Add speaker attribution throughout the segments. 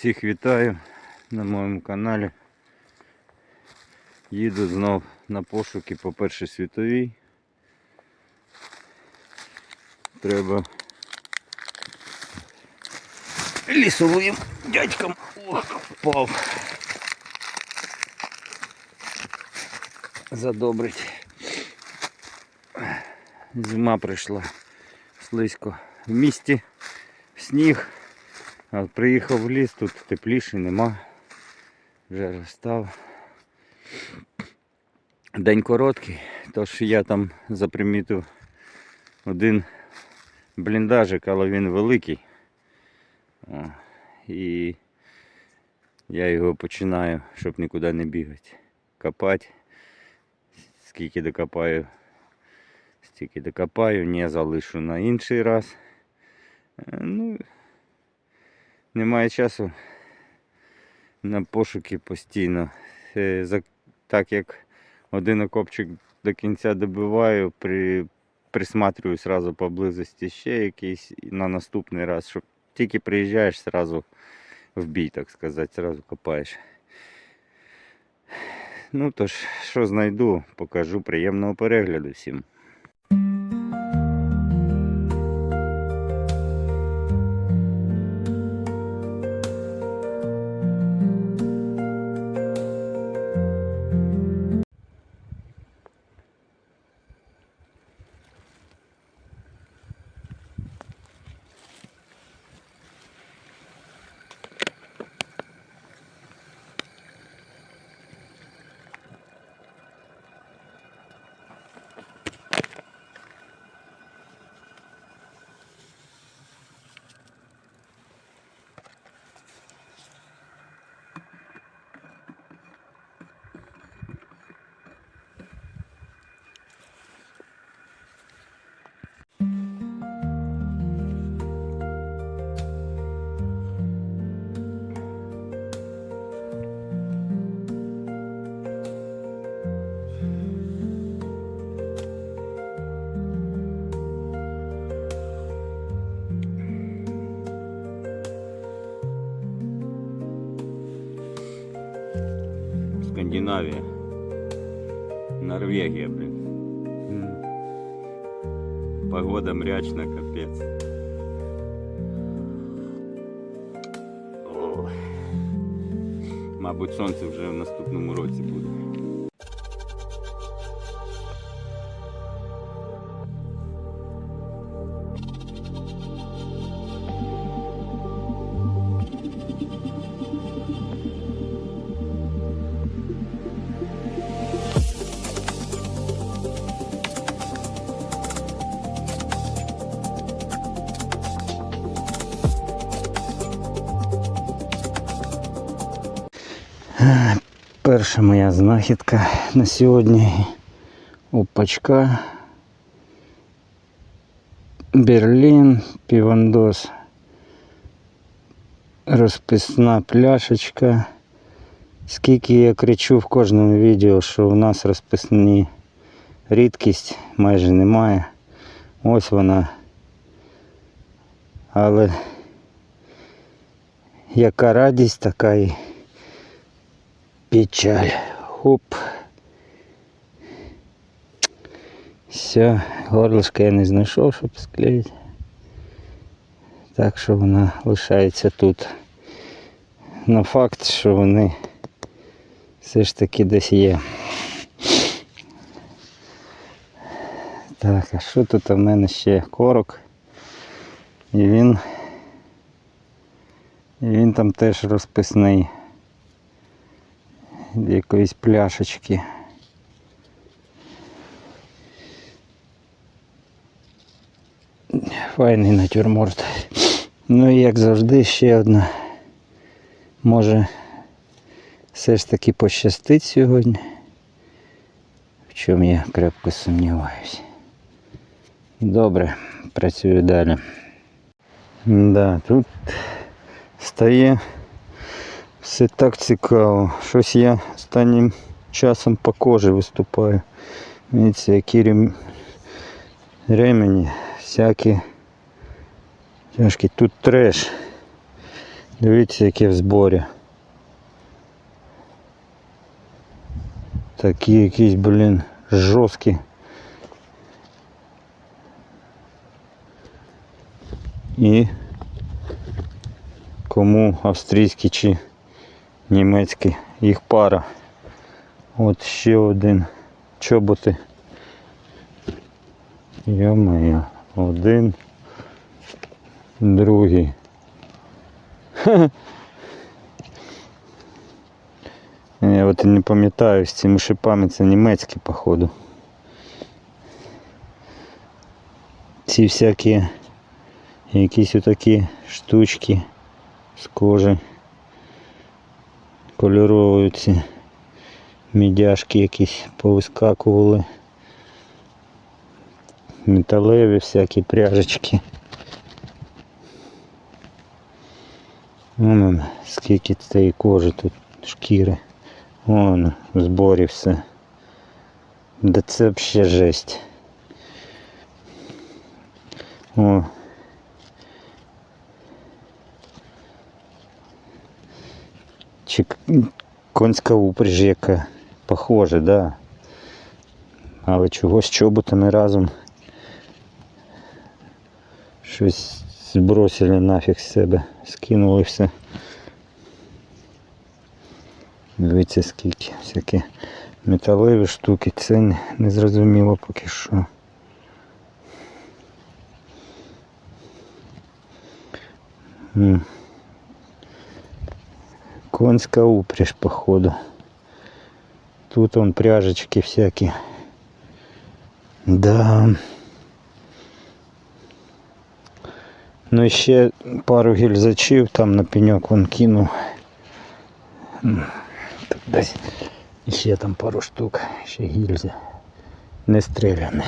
Speaker 1: Всіх вітаю на моєму каналі. Їду знов на пошуки по першій світовій. Треба лісовим дядькам Ох, впав. Задобрить. Зима прийшла слизько в місті, сніг. А приїхав в ліс, тут тепліше нема. Вже розстав. День короткий, тож я там запримітив один бліндажик, але він великий. І я його починаю, щоб нікуди не бігати. Копати. Скільки докопаю, стільки докопаю, не залишу на інший раз. Е, Ну, немає часу на пошуки постійно. Е, Так як один окопчик до кінця добиваю, при, присматрюю сразу поблизості ще якийсь на наступний раз, щоб тільки приїжджаєш сразу в бій, так сказати, сразу копаєш. Ну тож, що знайду, покажу. Приємного перегляду всім. Скандинавія. Норвегія, блін. Погода мрячна, капець. Ой. Мабуть, сонце вже в наступному році буде. Перша моя знахідка на сьогодні. Опачка. Берлін, півандос. Розписна пляшечка. Скільки я кричу в кожному відео, що у нас розписні рідкість майже немає. Ось вона. Але яка радість, така і печаль. Хоп. Все, горлышко я не знайшов, щоб склеїти. Так що вона лишається тут. На факт, що вони все ж таки десь є. Так, а що тут у мене ще корок? І він. І він там теж розписний якоїсь пляшечки. Файний натюрморт. Ну і як завжди ще одна. Може все ж таки пощастить сьогодні. В чому я крепко сумніваюся. Добре, працюю далі. Да, тут стає все так цікаво. Щось я останнім часом по кожі виступаю. Дивіться, які рем... ремені, всякі тяжкі. Тут треш. Дивіться, яке в зборі. Такі якісь, блін, жорсткі. І кому австрійський чи німецький, їх пара. От ще один чоботи. Йо-моє, один, другий. Я от не пам'ятаю, з цими шипами це німецькі, походу. Ці всякі якісь отакі штучки з кожи. Кольорові ці мідяшки якісь повискакували. Металеві всякі пряжечки. Вон он, скільки цієї кожи тут шкіри. Вон в зборі все. Да це взагалі жесть. О. Чи конська упряжь яка. Похоже, да. Але чогось чоботами разом. Щось збросили нафіг з себе, скинули все. Дивіться скільки всякі металеві штуки, це не, не зрозуміло поки що. М. Конська упряжь, походу. Тут он пряжечки всякі. Да. Ну і ще пару гільзачів там на пеньок вон кинув. М, Тут десь ще там пару штук, ще гільзи. Не стріляні.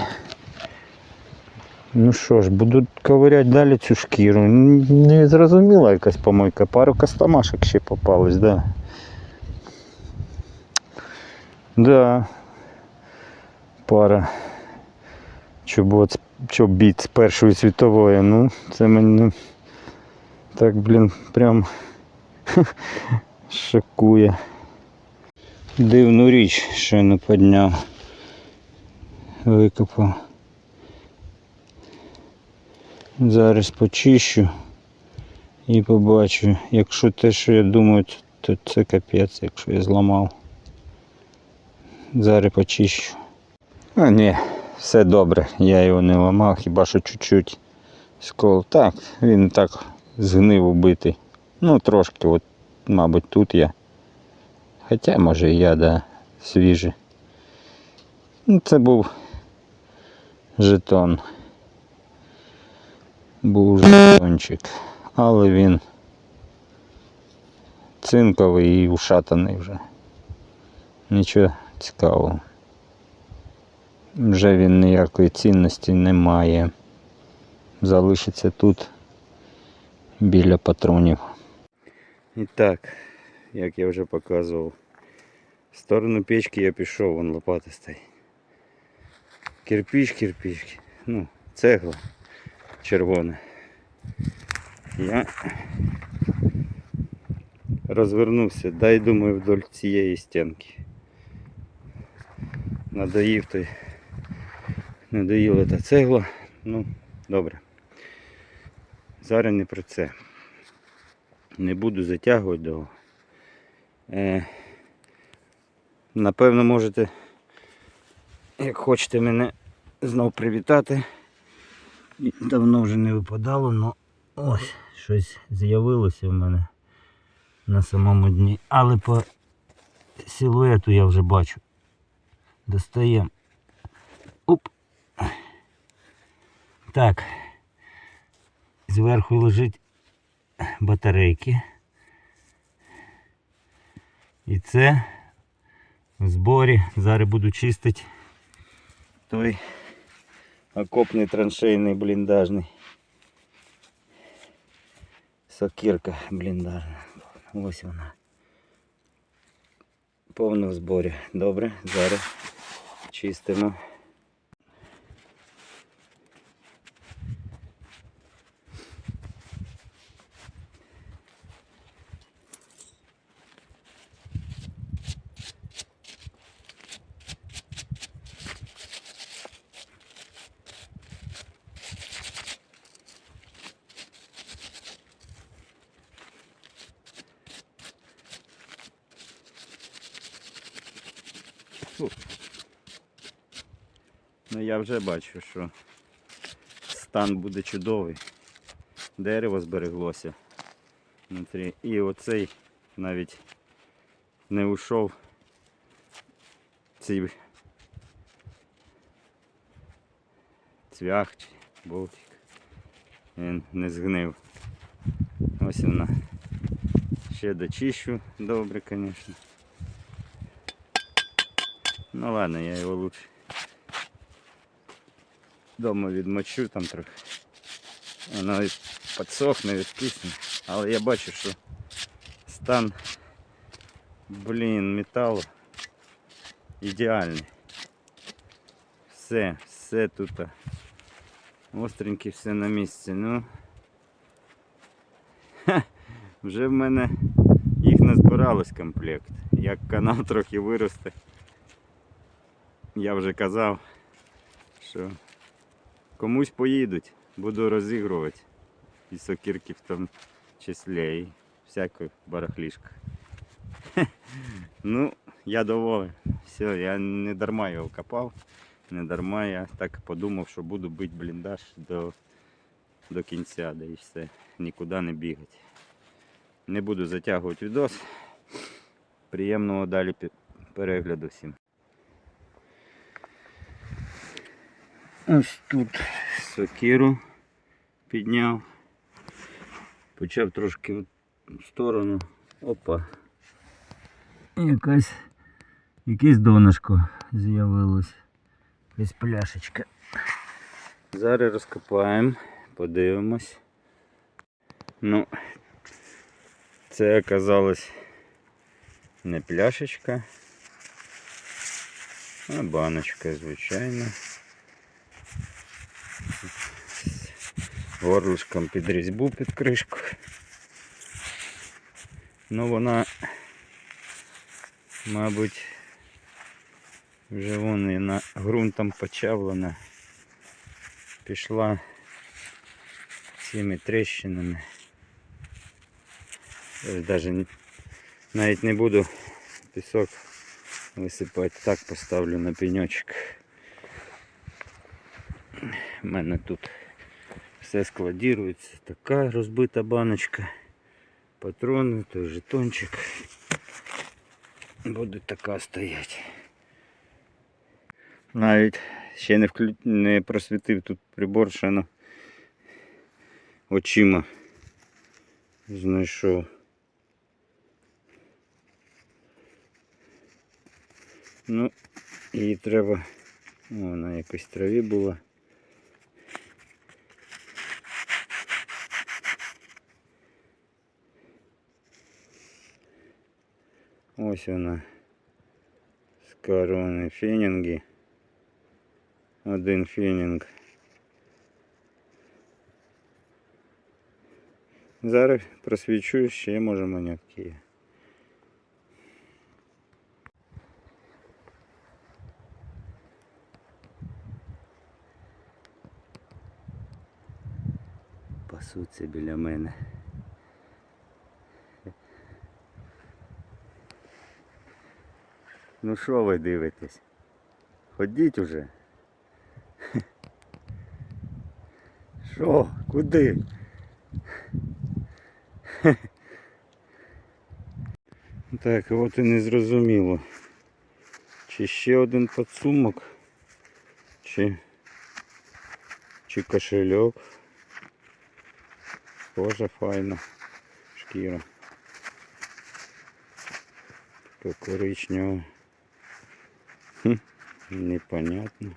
Speaker 1: Ну що ж, буду ковиряти далі цю шкіру. Не зрозуміла якась помойка. Пару костомашок ще попалось, да. Да. Пара чобот, чобіт з Першої світової. Ну, це мене так, блін, прям шокує. Дивну річ, що не підняв. Викопав. Зараз почищу і побачу. Якщо те, що я думаю, то це капець, якщо я зламав. Зараз почищу. А ні, все добре, я його не ламав, хіба що чуть-чуть скол. Так, він так згнив убитий. Ну трошки, от, мабуть, тут я. Хоча може і я, да, свіжий. Ну, це був жетон. Був жетончик. Але він цинковий і ушатаний вже. Нічого цікавого. Вже він ніякої цінності не має. Залишиться тут біля патронів. І так, як я вже показував, в сторону печки я пішов, вон лопата стоїть. Кирпич, кирпич, ну, цегла червона. Я розвернувся, дай думаю вдоль цієї стінки. Надоїв той. Надоїла та цегла. Ну, добре. Зараз не про це. Не буду затягувати довго. Е, напевно, можете, як хочете мене знов привітати. Давно вже не випадало, але ось щось з'явилося в мене на самому дні. Але по силуету я вже бачу. Достаємо. Оп. Так. Зверху лежить батарейки. І це в зборі. Зараз буду чистити той окопний траншейний бліндажний. Сокирка бліндажна. Ось вона. Повно в зборі. Добре, зараз чистимо. Я вже бачу, що стан буде чудовий. Дерево збереглося внутрі. І оцей навіть не ушов цей цвях чи болтик. Він не згнив. Ось вона. Ще дочищу добре, звісно. Ну ладно, я його лучше дома відмочу там трохи. Воно і підсохне, відкисне. Але я бачу, що стан, блін, металу ідеальний. Все, все тут остреньке, все на місці. Ну ха, вже в мене їх назбиралось комплект. Як канал трохи виросте. Я вже казав, що комусь поїдуть, буду розігрувати. І сокирки в тому числі, і всяку барахлішку. Ну, я доволен. Все, я не дарма його копав, не дарма я так подумав, що буду бити бліндаж до, до кінця, да і все. Нікуди не бігати. Не буду затягувати відос. Приємного далі перегляду всім. Ось тут сокиру підняв. Почав трошки в сторону. Опа. Якась якесь донышко з'явилось. Якась пляшечка. Зараз розкопаємо, подивимось. Ну, це оказалось не пляшечка, а баночка, звичайно. Горлышком під різьбу під кришку. Ну вона, мабуть, вже вон і на ґрунтом почавлена. Пішла цими тріщинами. Навіть, навіть не буду пісок висипати, так поставлю на пеньочок. У мене тут все складірується. Така розбита баночка. Патрони, той жетончик. Буде така стояти. Навіть ще не, вклю... не просвітив тут прибор, ще ну, очима знайшов. Ну, її треба. О, вона якось в траві була. Ось вона з корони фінінги. Один фінінг. Зараз просвічу, ще може монетки є. Пасуться біля мене. Ну що ви дивитесь? Ходіть уже. Що? Куди? Так, от і не зрозуміло. Чи ще один подсумок, чи, чи кошельок. Тоже файна шкіра. Коричнева. Хм, непонятно.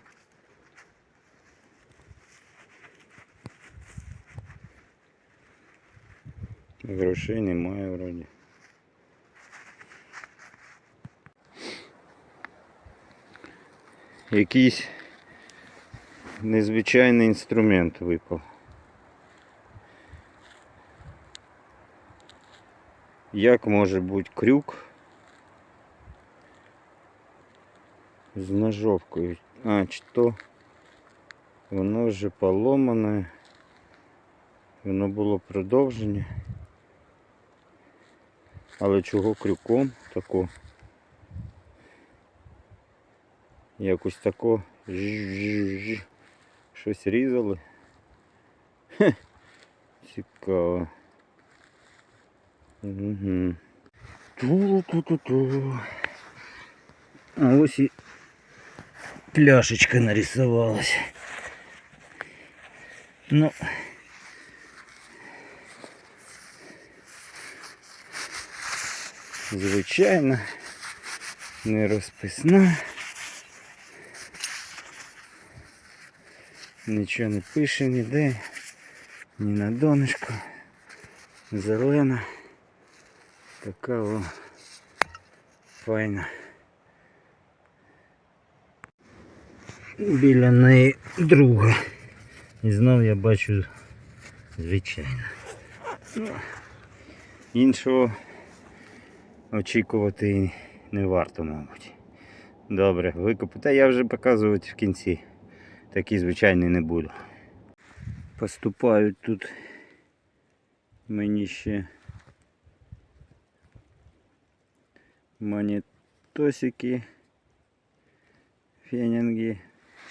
Speaker 1: Грошей немає вроді. Якийсь незвичайний інструмент випав. Як може бути крюк з ножовкою? А, чи то воно вже поломане. Воно було продовження. Але чого крюком тако? Якось тако жжж, щось різали. Хе, цікаво. Угу. Ту-ту-ту-ту. А ось і пляшечка нарисовалась. Ну, звичайно, не розписна. Нічого не пише ніде, ні на донышку. Зелена. Така о файна. Біля неї друга. І знов я бачу звичайно. Ну, Іншого очікувати не варто, мабуть. Добре, викопу. Та я вже показувати в кінці. Такий звичайний не буду. Поступають тут мені ще монетосики, фенінги.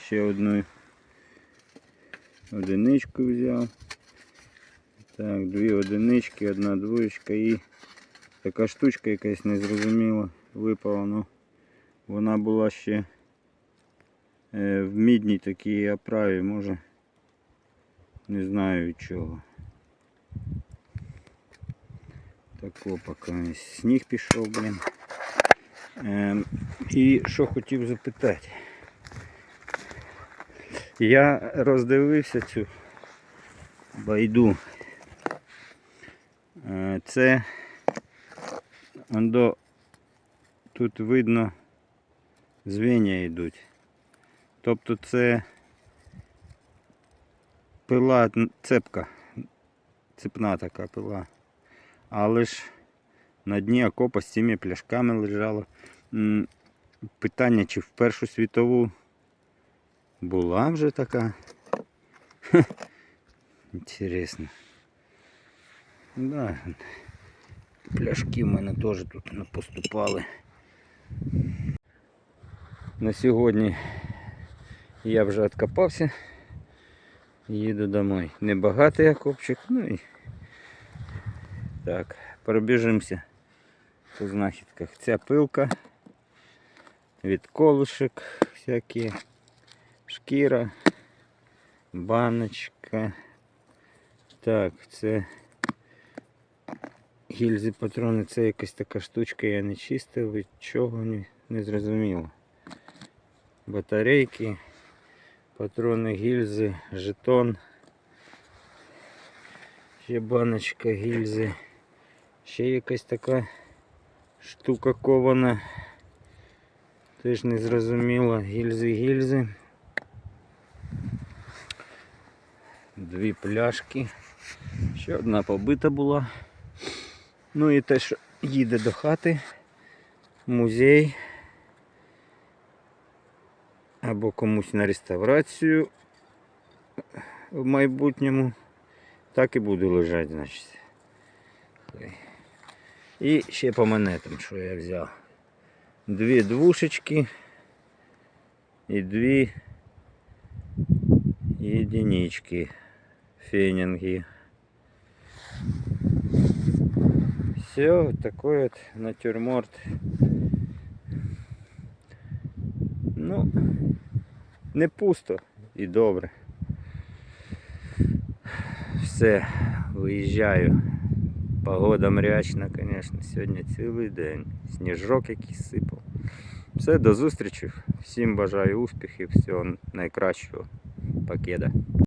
Speaker 1: Ще одну одиничку взяв. Так, дві одинички, одна двоєчка і така штучка якась незрозуміла випала. Ну, вона була ще е, в мідній такій оправі, може не знаю чого. Тако поки сніг пішов, блін. Ем, і що хотів запитати. Я роздивився цю байду. Е, Це ондо, тут видно звіння йдуть. Тобто це пила цепка, цепна така пила. Але ж на дні окопа з цими пляшками лежало. Питання, чи в Першу світову була вже така? Інтересно. Да. Пляшки в мене теж тут поступали. На сьогодні я вже відкопався. Їду домой. Небагатий окопчик, ну і так, пробіжимося по знахідках. Ця пилка від колышек всякі, шкіра, баночка. Так, це гільзи патрони, це якась така штучка, я не чистив, від чого не, зрозуміло. Батарейки, патрони, гільзи, жетон. Ще баночка гільзи. Ще якась така штука кована. Теж не зрозуміло. Гільзи, гільзи. Дві пляшки. Ще одна побита була. Ну і те, що їде до хати. Музей. Або комусь на реставрацію в майбутньому. Так і буде лежати, значить. І ще по монетам, що я взяв. Дві двушечки і дві единички фенинги. Все, вот такой вот натюрморт. Ну, не пусто і добре. Все, виїжджаю. Погода мрячна, звісно, сьогодні цілий день. Сніжок якийсь сипав. Все, до зустрічі. Всім бажаю успіхів, всього найкращого. Покеда.